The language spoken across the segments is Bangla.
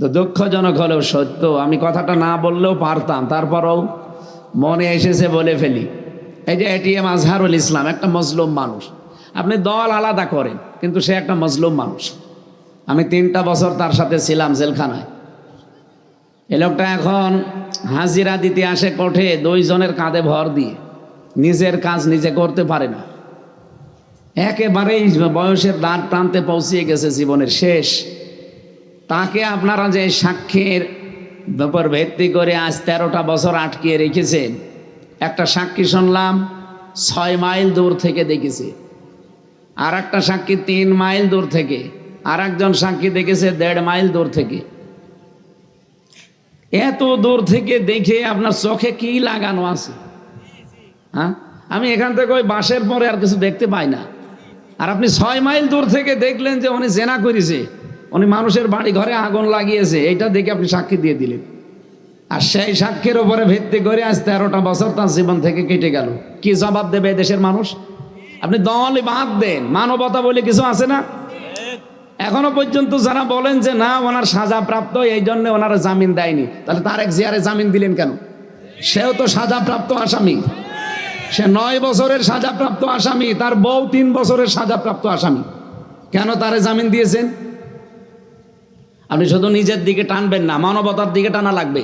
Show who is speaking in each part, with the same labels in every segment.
Speaker 1: তো দুঃখজনক হলেও সত্য। আমি কথাটা না বললেও পারতাম। তারপরেও মনে এসেছে বলে ফেলি। এই যে এটিএম আজহারুল ইসলাম একটা মজলুম মানুষ। আপনি দল আলাদা করেন, কিন্তু সে একটা মজলুম মানুষ। আমি তিনটা বছর তার সাথে ছিলাম জেলখানায়। এ লোকটা এখন হাজিরা দিতে আসে কোঠে, দুইজনের কাঁধে ভর দিয়ে। নিজের কাজ নিজে করতে পারে না। একেবারেই বয়সের দাঁত প্রান্তে পৌঁছিয়ে গেছে জীবনের শেষ। তাকে আপনারা যে সাক্ষীর ব্যাপার ভিত্তি করে আজ তেরোটা বছর আটকিয়ে রেখেছেন, একটা সাক্ষী শুনলাম, ছয় মাইল দূর থেকে দেখেছে। আর একটা সাক্ষী তিন মাইল দূর থেকে আর একজন সাক্ষী দেখেছে দেড় মাইল দূর থেকে। এত দূর থেকে দেখে আপনার চোখে কি লাগানো আছে? হ্যাঁ? আমি এখান থেকে ওই বাসের পরে আর কিছু দেখতে পাই না। আর আপনি ছয় মাইল দূর থেকে দেখলেন যে উনি জেনা করেছে। উনি মানুষের বাড়ি ঘরে আগুন লাগিয়েছে এটা দেখে আপনি সাক্ষী দিয়ে দিলেন। আর সেই সাক্ষীর ওপরে ভিত্তি করে আজ তেরোটা বছর তার জীবন থেকে কেটে গেল। কি জবাব দেবে দেশের মানুষ? আপনি দল বাদ দেন, মানবতা বলে কিছু আছে না? এখনও পর্যন্ত যারা বলেন যে না, ওনার সাজা প্রাপ্ত, এই জন্য ওনারা জামিন দেয়নি। তাহলে তার এক জিয়ারে জামিন দিলেন কেন? সেও তো সাজাপ্রাপ্ত আসামি। সে নয় বছরের সাজাপ্রাপ্ত আসামি, তার বউ তিন বছরের সাজাপ্রাপ্ত আসামি। কেন তারে জামিন দিয়েছেন? আপনি শুধু নিজের দিকে টানবেন না, মানবতার দিকে টানা লাগবে।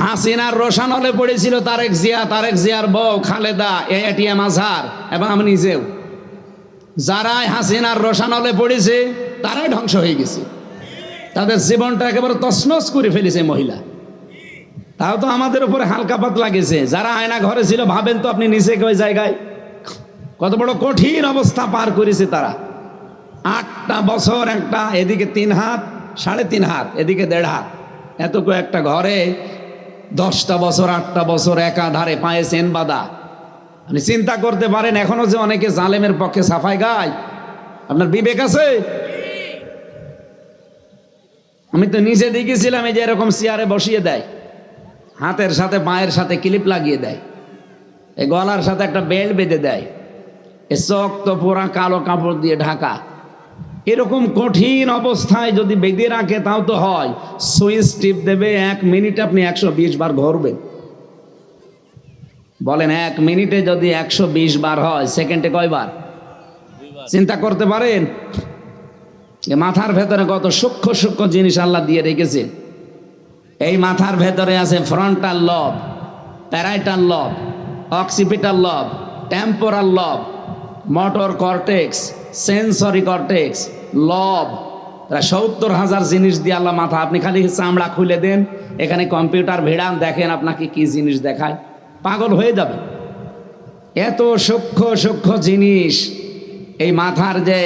Speaker 1: হাসিনার রোশান হলে পড়েছিল তারেক জিয়া, তারেক জিয়ার বউ খালেদা এটিএম আজহার, এবং আমি নিজেও। যারাই হাসিনার রোশান হলে পড়েছে, তারাই ধ্বংস হয়ে গেছে। তাদের জীবনটা একেবারে তছনছ করে ফেলেছে মহিলা। তাও তো আমাদের উপরে হালকা পাত লাগেছে যারা আয়না ঘরে ছিল, ভাবেন তো আপনি নিচে ওই জায়গায়। কত বড় কঠিন অবস্থা পার করেছে তারা। আটটা বছর একটা, এদিকে তিন হাত সাড়ে তিন হাত, এদিকে দেড় হাত। এত একটা ঘরে দশটা বছর, আটটা বছর একাধারে পায়ে সেন বাঁধা। আপনি চিন্তা করতে পারেন, এখনও যে অনেকে জালেমের পক্ষে সাফাই গায়। আপনার বিবেক আছে? আমি তো নিজে দেখেছিলাম এই যে এরকম চেয়ারে বসিয়ে দেয়। হাতের সাথে, পায়ের সাথে ক্লিপ লাগিয়ে দেয়। এই গলার সাথে একটা বেল্ট বেঁধে দেয়। এ চোখ তো পুরা কালো কাপড় দিয়ে ঢাকা। এরকম কঠিন অবস্থায় যদি বেঁধে রাখে তাও তো হয়। সুইচ টিপ দেবে এক মিনিট আপনি একশো বিশ বার ঘুরবেন। বলেন এক মিনিটে যদি একশো বিশ বার হয় সেকেন্ডে কয়বার? চিন্তা করতে পারেন? মাথার ভেতরে কত সূক্ষ্ম সূক্ষ্ম জিনিস আল্লাহ দিয়ে রেখেছে। এই মাথার ভেতরে আছে ফ্রন্টাল লব প্যারাইটাল লব অক্সিপিটাল লব টেম্পোরাল লব মোটর কর্টেক্স সেন্সরি কর্টেক্স, লব, প্রায় সত্তর হাজার জিনিস দিয়ে আল্লাহ মাথা। আপনি খালি চামড়া খুলে দেন, এখানে কম্পিউটার ভিড়ান, দেখেন আপনাকে কি জিনিস দেখায়। পাগল হয়ে যাবে। এত সূক্ষ্ম সূক্ষ্ম জিনিস এই মাথার যে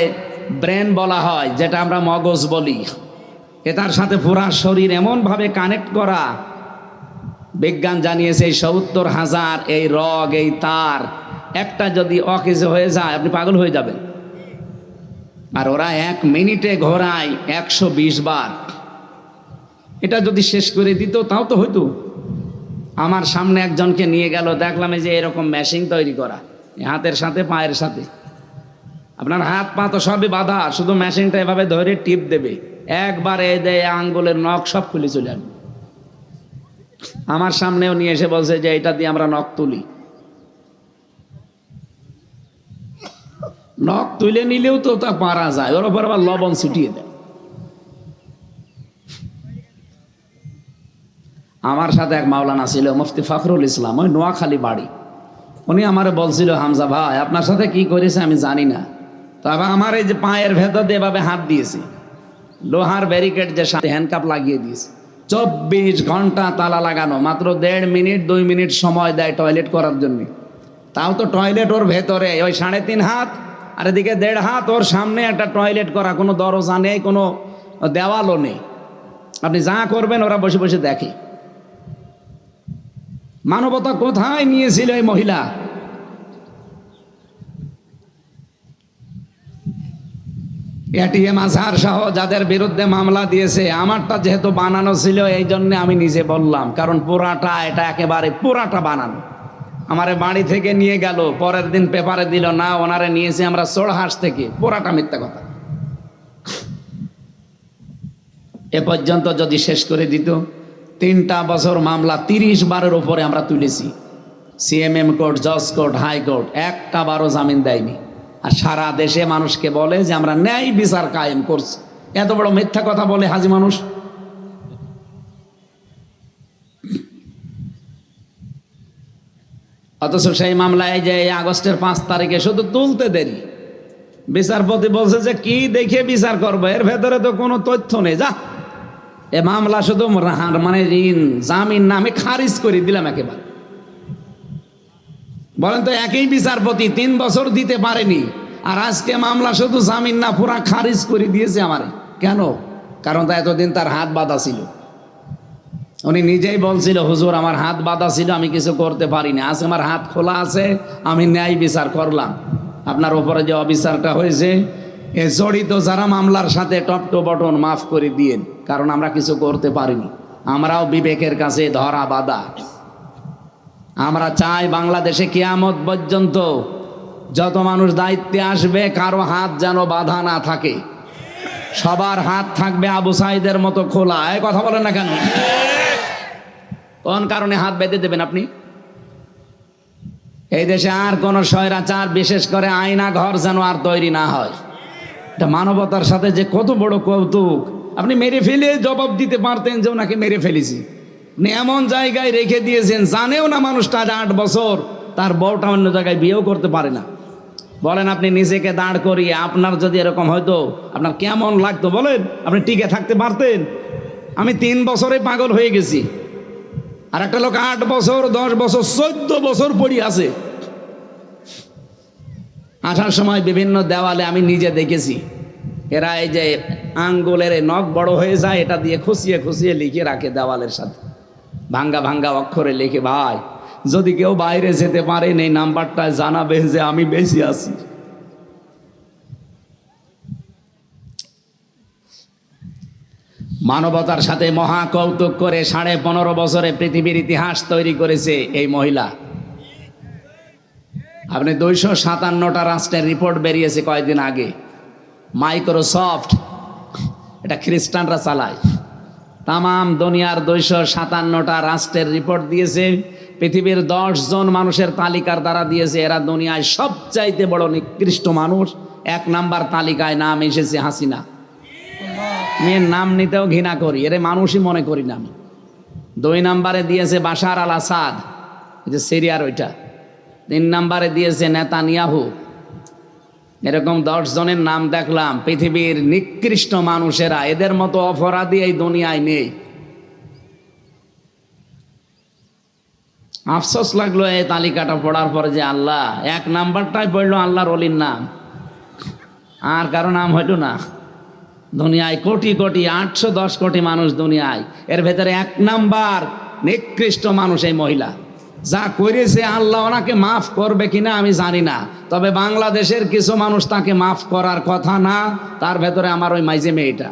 Speaker 1: ব্রেন বলা হয়, যেটা আমরা মগজ বলি, এটার সাথে পুরা শরীর এমনভাবে কানেক্ট করা। বিজ্ঞান জানিয়েছে এই সত্তর হাজার এই রগ, এই তার, একটা যদি অকেজ হয়ে যায়, আপনি পাগল হয়ে যাবেন। আর ওরা এক মিনিটে ঘোরায় একশো বিশ বার। এটা যদি শেষ করে দিত, তাও তো হইতো। আমার সামনে একজনকে নিয়ে গেল, দেখলাম এই যে এরকম মেশিন তৈরি করা হাতের সাথে, পায়ের সাথে। আপনার হাত পা তো সবই বাধা, শুধু মেশিনটা এভাবে ধরে টিপ দেবে। একবার দেয় আঙ্গুলের নখ সব খুলে চলে আমার সামনেও নিয়ে এসে বলছে যে, এটা দিয়ে আমরা নখ তুলি। নখ তুলে নিলেও তো তা পারা যায়। ওর উপর আবার লবণ ছিটিয়ে দেয়। আমার সাথে এক মাওলানা ছিল, মুফতি ফখরুল ইসলাম, ওই নোয়াখালী বাড়ি। উনি আমার বলছিল, হামজা ভাই, আপনার সাথে কি করেছে আমি জানি না। তবে আমার এই যে পায়ের ভেতর দিয়ে এভাবে হাত দিয়েছে। লোহার ব্যারিকেড যে সাথে হ্যান্ডকাপ লাগিয়ে দিয়েছে। চব্বিশ ঘণ্টা তালা লাগানো, মাত্র দেড় মিনিট, দুই মিনিট সময় দেয় টয়লেট করার জন্য। তাও তো টয়লেট ওর ভেতরে, ওই সাড়ে তিন হাত। আর এদিকে দেড় হাত ওর সামনে একটা টয়লেট করা, কোনো দরজা নেই, কোনো দেওয়ালও নেই। আপনি যা করবেন, ওরা বসে বসে দেখে। মানবতা কোথায় নিয়েছিল এই মহিলা? এটিএম আজহার সহ যাদের বিরুদ্ধে মামলা দিয়েছে, আমারটা যেহেতু বানানো ছিল, এই জন্য আমি নিজে বললাম, কারণ পুরাটা, এটা একেবারে পুরাটা বানানো। আমারে বাড়ি থেকে নিয়ে গেল, পরের দিন পেপারে দিল, না, ওনারে নিয়েছে আমরা চোড়হাঁস থেকে। পুরাটা মিথ্যা কথা। এ পর্যন্ত যদি শেষ করে দিত, তিনটা বছর মামলা তিরিশ বারের উপরে আমরা তুলেছি। সিএমএম কোর্ট, জজ কোর্ট হাইকোর্ট একটা বারও জামিন দেয়নি। আর সারা দেশে মানুষকে বলে যে আমরা ন্যায় বিচার কায়েম করছি। এত বড় মিথ্যা কথা বলে হাজি মানুষ। অথচ সেই মামলায় যে আগস্টের পাঁচ তারিখে শুধু তুলতে দেরি। বিচারপতি বলছে যে কি দেখে বিচার করব? এর ভেতরে তো কোনো তথ্য নেই। যা, এ মামলা শুধু মানে ঋণ, জামিন না আমি খারিজ করে দিলাম একেবারে। বলেন তো একই বিচারপতি তিন বছর দিতে পারেনি, আর আজকে মামলা শুধু জামিন না পুরা খারিজ করে দিয়েছে আমারে। কেন? কারণ তা এতদিন তার হাত বাঁধা ছিল। উনি নিজেই বলছিল, হুজুর, আমার হাত বাঁধা ছিল, আমি কিছু করতে পারিনি। আজ আমার হাত খোলা আছে, আমি ন্যায় বিচার করলাম। আপনার ওপরে যে অবিচারটা হয়েছে, এ জড়িত যারা মামলার সাথে টপ বটন মাফ করে দিয়েন, কারণ আমরা কিছু করতে পারিনি। আমরাও বিবেকের কাছে ধরা বাধা। আমরা চাই বাংলাদেশে কিয়ামত পর্যন্ত যত মানুষ দায়িত্বে আসবে, কারও হাত যেন বাধা না থাকে। সবার হাত থাকবে আবু সাইদের মতো খোলা। এ কথা বলেন না কেন? কোন কারণে হাত বেঁধে দেবেন আপনি? এই দেশে আর কোন স্বৈরাচার বিশেষ করে আয়না ঘর যেন আর তৈরি না হয়। এটা মানবতার সাথে যে কত বড় কৌতুক। আপনি মেরে ফেলে জবাব দিতে পারতেন যে ওনাকে মেরে ফেলেছি। আপনি এমন জায়গায় রেখে দিয়েছেন, জানেও না মানুষটা আজ আট বছর, তার বউটা অন্য জায়গায় বিয়েও করতে পারে না। বলেন আপনি নিজেকে দাঁড় করিয়ে, আপনার যদি এরকম হয়তো, আপনার কেমন লাগতো বলেন, আপনি টিকে থাকতে পারতেন। আমি তিন বছরে পাগল হয়ে গেছি। আর একটা লোক আট বছর, দশ বছর, চোদ্দ বছর পড়ি আছে। আসার সময় বিভিন্ন দেওয়ালে আমি নিজে দেখেছি। এরা এই যে আঙ্গুলের নখ বড় হয়ে যায়, এটা দিয়ে খুশিয়ে খুশিয়ে লিখে রাখে দেওয়ালের সাথে। ভাঙ্গা ভাঙ্গা অক্ষরে লিখে, ভাই, যদি কেউ বাইরে যেতে পারেন এই নাম্বারটা জানাবে যে আমি বেশি আছি। মানবতার সাথে মহা কৌতুক করে সাড়ে পনেরো বছরে পৃথিবীর ইতিহাস তৈরি করেছে এই মহিলা। আপনি দুইশো সাতান্নটা রাষ্ট্রের রিপোর্ট বেরিয়েছে কয়েকদিন আগে। মাইক্রোসফট, এটা খ্রিস্টানরা চালায়। তামাম দুনিয়ার দুইশো সাতান্নটা রাষ্ট্রের রিপোর্ট দিয়েছে। পৃথিবীর দশ জন মানুষের তালিকার দ্বারা দিয়েছে। এরা দুনিয়ায় সবচাইতে বড় নিকৃষ্ট মানুষ। এক নাম্বার তালিকায় নাম এসেছে হাসিনা। মেয়ের নাম নিতেও ঘৃণা করি, এরে মানুষই মনে করি না আমি। দুই নাম্বারে দিয়েছে বাশার আল আসাদ যে সিরিয়ার ওইটা। তিন নাম্বারে দিয়েছে নেতানিয়াহু। এরকম দশ জনের নাম দেখলাম, পৃথিবীর নিকৃষ্ট মানুষেরা, এদের মতো অপরাধী এই দুনিয়ায় নেই। আফসোস লাগল এই তালিকাটা পড়ার পরে যে আল্লাহ, এক নাম্বারটাই পড়ল আল্লাহর অলির নাম। আর কারও নাম হইল না। দুনিয়ায় কোটি কোটি, আটশো দশ কোটি মানুষ দুনিয়ায়। এর ভেতরে এক নাম্বার নিকৃষ্ট মানুষ এই মহিলা। যা করেছে আল্লাহ ওনাকে মাফ করবে কিনা আমি জানি না। তবে বাংলাদেশের কিছু মানুষ তাকে মাফ করার কথা না, তার ভেতরে আমার ওই মাইজে মেয়েটা।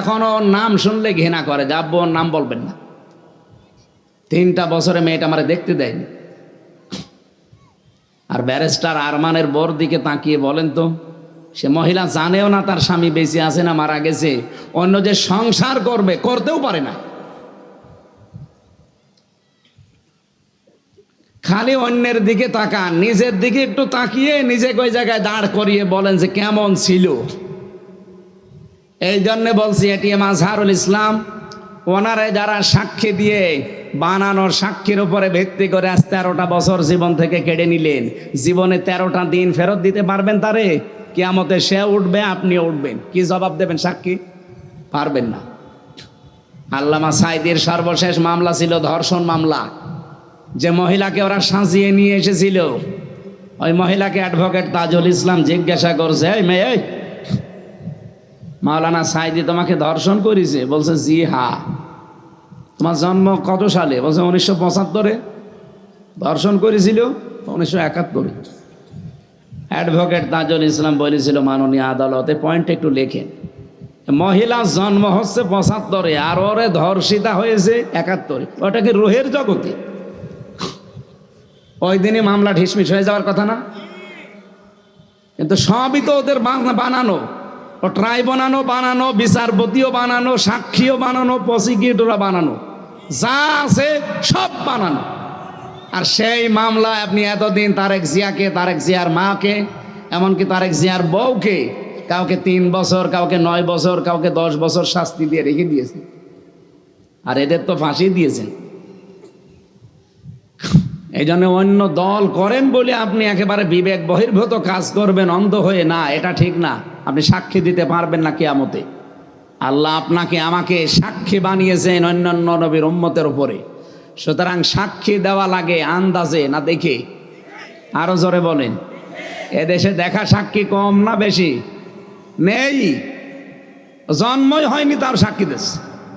Speaker 1: এখনও ওর নাম শুনলে ঘৃণা করে, যে আব্বু ওর নাম বলবেন না। তিনটা বছরে মেয়েটা আমার দেখতে দেয়নি। আর ব্যারিস্টার আরমানের বোর দিকে তাকিয়ে বলেন তো সে মহিলা জানেও না তার স্বামী বেঁচে আছে না মারা গেছে। অন্য যে সংসার করবে, করতেও পারে না। খালি অন্যের দিকে তাকান, নিজের দিকে একটু তাকিয়ে নিজেকে ওই জায়গায় দাঁড় করিয়ে বলেন যে, কেমন ছিল? এই জন্যে বলছি, এটিএম আজহারুল ইসলাম, ওনারে যারা সাক্ষী দিয়ে বানানোর সাক্ষীর উপরে ভিত্তি করে আজ তেরোটা বছর জীবন থেকে কেড়ে নিলেন। জীবনে তেরোটা দিন ফেরত দিতে পারবেন তারে? কিয়ামতে সে উঠবে আপনিও উঠবেন। কি জবাব দেবেন সাক্ষী? পারবেন না। আল্লামা সাইদির সর্বশেষ মামলা ছিল ধর্ষণ মামলা। যে মহিলাকে ওরা সাজিয়ে নিয়ে এসেছিল, ওই মহিলাকে অ্যাডভোকেট তাজুল ইসলাম জিজ্ঞাসা করছে, এই মেয়ে মাওলানা সাইদি তোমাকে ধর্ষণ করেছে? বলছে, জি, হা। তোমার জন্ম কত সালে? বলছে, উনিশশো পঁচাত্তরে। ধর্ষণ করেছিল উনিশশো একাত্তরে। অ্যাডভোকেট তাজুল ইসলাম বলেছিল মাননীয় আদালতে পয়েন্ট একটু লেখেন মহিলা জন্ম হচ্ছে পঁচাত্তরে, আর ওরে ধর্ষিতা হয়েছে একাত্তরে। ওটা কি রোহের জগতে? ওই দিনই মামলা ঢিসমিস হয়ে যাওয়ার কথা না? কিন্তু সবই তো ওদের বানানো। ও ট্রাইব্যুনালও বানানো, বিচারপতিও বানানো, সাক্ষীও বানানো, প্রসিকিউটরও বানানো। যা আছে সব বানানো। আর সেই মামলায় আপনি এতদিন তারেক জিয়াকে, তারেক জিয়ার মাকে, এমনকি তারেক জিয়ার বউকে কাউকে তিন বছর, কাউকে নয় বছর, কাউকে দশ বছর শাস্তি দিয়ে রেখে দিয়েছে আর এদের তো ফাঁসি দিয়েছেন। এই জন্য অন্য দল করেন বলে আপনি একেবারে বিবেক বহির্ভূত কাজ করবেন, অন্ধ হয়ে। না, এটা ঠিক না। আপনি সাক্ষী দিতে পারবেন না কেয়ামতে। আল্লাহ আপনাকে, আমাকে সাক্ষী বানিয়েছেন অন্যান্য নবীর উম্মতের উপরে। সুতরাং সাক্ষী দেওয়া লাগে আন্দাজে না দেখে? আরও জোরে বলেন। এদেশে দেখা সাক্ষী কম না বেশি? নেই। জন্মই হয়নি তার সাক্ষী দিচ্ছে